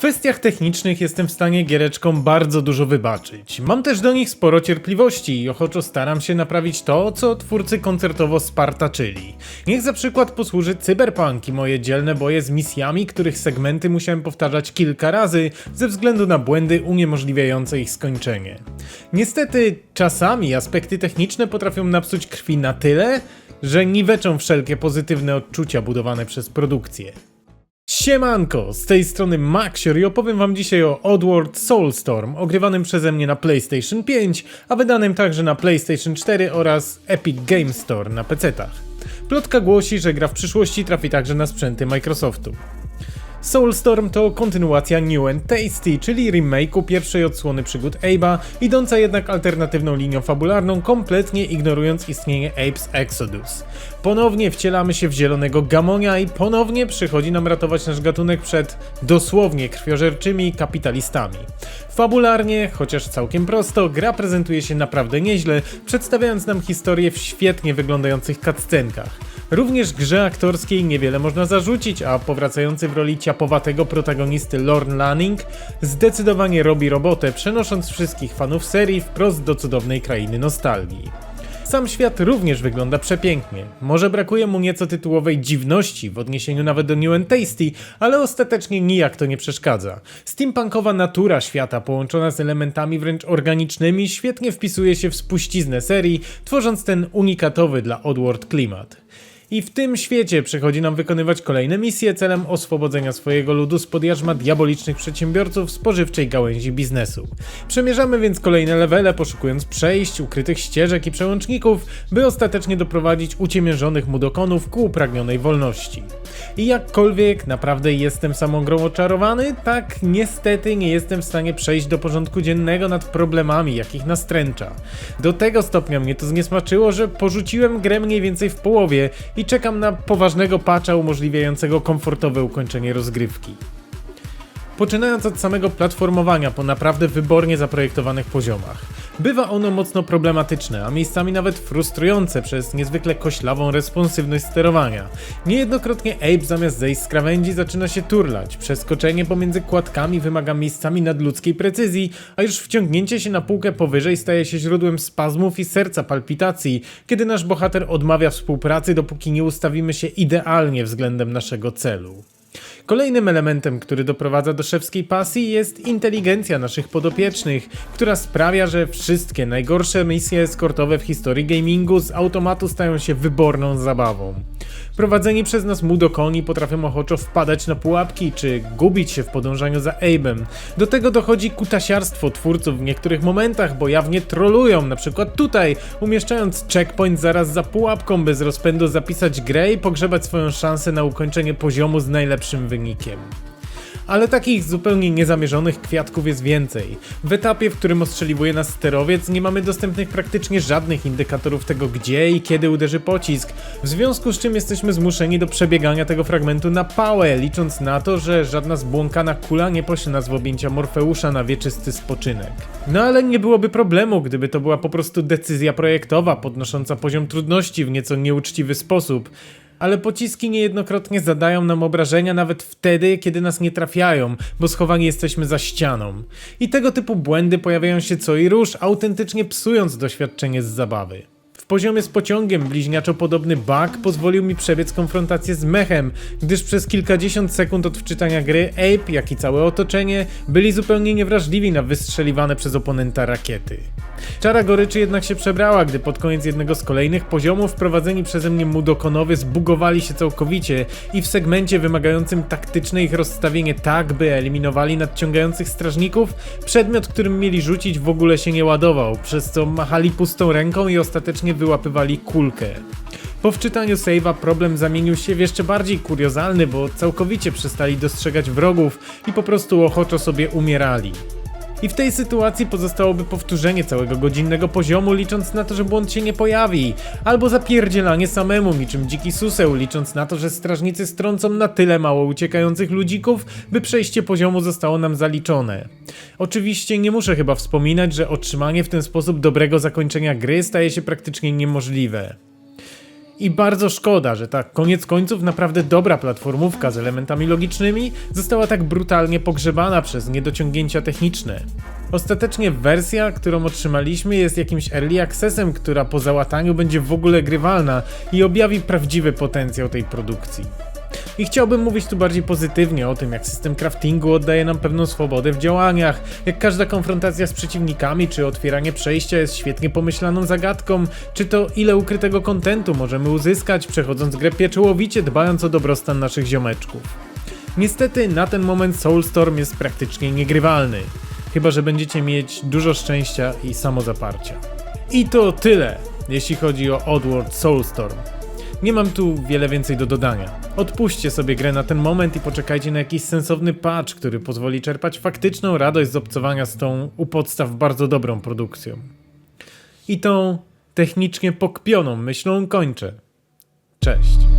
kwestiach technicznych jestem w stanie giereczkom bardzo dużo wybaczyć. Mam też do nich sporo cierpliwości i ochoczo staram się naprawić to, co twórcy koncertowo spartaczyli. Niech za przykład posłuży Cyberpunk i moje dzielne boje z misjami, których segmenty musiałem powtarzać kilka razy ze względu na błędy uniemożliwiające ich skończenie. Niestety, czasami aspekty techniczne potrafią napsuć krwi na tyle, że niweczą wszelkie pozytywne odczucia budowane przez produkcję. Siemanko, z tej strony Maxior i opowiem wam dzisiaj o Oddworld Soulstorm, ogrywanym przeze mnie na PlayStation 5, a wydanym także na PlayStation 4 oraz Epic Game Store na PC-tach. Plotka głosi, że gra w przyszłości trafi także na sprzęty Microsoftu. Soulstorm to kontynuacja New and Tasty, czyli remake'u pierwszej odsłony przygód Abe'a, idąca jednak alternatywną linią fabularną, kompletnie ignorując istnienie Abe's Exodus. Ponownie wcielamy się w zielonego gamonia i ponownie przychodzi nam ratować nasz gatunek przed dosłownie krwiożerczymi kapitalistami. Fabularnie, chociaż całkiem prosto, gra prezentuje się naprawdę nieźle, przedstawiając nam historię w świetnie wyglądających cutscenkach. Również grze aktorskiej niewiele można zarzucić, a powracający w roli ciapowatego protagonisty Lorne Lanning zdecydowanie robi robotę, przenosząc wszystkich fanów serii wprost do cudownej krainy nostalgii. Sam świat również wygląda przepięknie. Może brakuje mu nieco tytułowej dziwności w odniesieniu nawet do New and Tasty, ale ostatecznie nijak to nie przeszkadza. Steampunkowa natura świata połączona z elementami wręcz organicznymi świetnie wpisuje się w spuściznę serii, tworząc ten unikatowy dla Oddworld klimat. I w tym świecie przychodzi nam wykonywać kolejne misje celem oswobodzenia swojego ludu spod jarzma diabolicznych przedsiębiorców spożywczej gałęzi biznesu. Przemierzamy więc kolejne levele, poszukując przejść, ukrytych ścieżek i przełączników, by ostatecznie doprowadzić uciemiężonych mudokonów ku upragnionej wolności. I jakkolwiek naprawdę jestem samą grą oczarowany, tak niestety nie jestem w stanie przejść do porządku dziennego nad problemami, jakich nastręcza. Do tego stopnia mnie to zniesmaczyło, że porzuciłem grę mniej więcej w połowie i czekam na poważnego patcha umożliwiającego komfortowe ukończenie rozgrywki. Poczynając od samego platformowania po naprawdę wybornie zaprojektowanych poziomach. Bywa ono mocno problematyczne, a miejscami nawet frustrujące przez niezwykle koślawą responsywność sterowania. Niejednokrotnie Abe zamiast zejść z krawędzi zaczyna się turlać, przeskoczenie pomiędzy kładkami wymaga miejscami nadludzkiej precyzji, a już wciągnięcie się na półkę powyżej staje się źródłem spazmów i serca palpitacji, kiedy nasz bohater odmawia współpracy, dopóki nie ustawimy się idealnie względem naszego celu. Kolejnym elementem, który doprowadza do szewskiej pasji jest inteligencja naszych podopiecznych, która sprawia, że wszystkie najgorsze misje eskortowe w historii gamingu z automatu stają się wyborną zabawą. Prowadzeni przez nas mudokoni potrafią ochoczo wpadać na pułapki czy gubić się w podążaniu za Abe'em. Do tego dochodzi kutasiarstwo twórców w niektórych momentach, bo jawnie trolują, na przykład tutaj, umieszczając checkpoint zaraz za pułapką, by z rozpędu zapisać grę i pogrzebać swoją szansę na ukończenie poziomu z najlepszym wynikiem. Ale takich zupełnie niezamierzonych kwiatków jest więcej. W etapie, w którym ostrzeliwuje nas sterowiec, nie mamy dostępnych praktycznie żadnych indykatorów tego, gdzie i kiedy uderzy pocisk, w związku z czym jesteśmy zmuszeni do przebiegania tego fragmentu na pałę, licząc na to, że żadna zbłąkana kula nie pośle nas w objęcia Morfeusza na wieczysty spoczynek. No ale nie byłoby problemu, gdyby to była po prostu decyzja projektowa podnosząca poziom trudności w nieco nieuczciwy sposób ale pociski niejednokrotnie zadają nam obrażenia nawet wtedy, kiedy nas nie trafiają, bo schowani jesteśmy za ścianą. I tego typu błędy pojawiają się co i róż, autentycznie psując doświadczenie z zabawy poziomie z pociągiem bliźniaczo podobny bug pozwolił mi przebiec konfrontację z mechem, gdyż przez kilkadziesiąt sekund od wczytania gry Ape, jak i całe otoczenie byli zupełnie niewrażliwi na wystrzeliwane przez oponenta rakiety. Czara goryczy jednak się przebrała, gdy pod koniec jednego z kolejnych poziomów wprowadzeni przeze mnie mudokonowie zbugowali się całkowicie i w segmencie wymagającym taktyczne ich rozstawienie tak, by eliminowali nadciągających strażników, przedmiot, którym mieli rzucić w ogóle się nie ładował, przez co machali pustą ręką i ostatecznie wyłapywali kulkę. Po wczytaniu save'a problem zamienił się w jeszcze bardziej kuriozalny, bo całkowicie przestali dostrzegać wrogów i po prostu ochoczo sobie umierali. I w tej sytuacji pozostałoby powtórzenie całego godzinnego poziomu, licząc na to, że błąd się nie pojawi, albo zapierdzielanie samemu, niczym dziki suseł, licząc na to, że strażnicy strącą na tyle mało uciekających ludzików, by przejście poziomu zostało nam zaliczone. Oczywiście nie muszę chyba wspominać, że otrzymanie w ten sposób dobrego zakończenia gry staje się praktycznie niemożliwe. I bardzo szkoda, że ta koniec końców naprawdę dobra platformówka z elementami logicznymi została tak brutalnie pogrzebana przez niedociągnięcia techniczne. Ostatecznie wersja, którą otrzymaliśmy jest jakimś early accessem, która po załataniu będzie w ogóle grywalna i objawi prawdziwy potencjał tej produkcji. I chciałbym mówić tu bardziej pozytywnie o tym, jak system craftingu oddaje nam pewną swobodę w działaniach, jak każda konfrontacja z przeciwnikami czy otwieranie przejścia jest świetnie pomyślaną zagadką, czy to ile ukrytego kontentu możemy uzyskać, przechodząc grę pieczołowicie, dbając o dobrostan naszych ziomeczków. Niestety na ten moment Soulstorm jest praktycznie niegrywalny, chyba że będziecie mieć dużo szczęścia i samozaparcia. I to tyle, jeśli chodzi o Oddworld Soulstorm. Nie mam tu wiele więcej do dodania. Odpuśćcie sobie grę na ten moment i poczekajcie na jakiś sensowny patch, który pozwoli czerpać faktyczną radość z obcowania z tą u podstaw bardzo dobrą produkcją. I tą technicznie pokpioną myślą kończę. Cześć.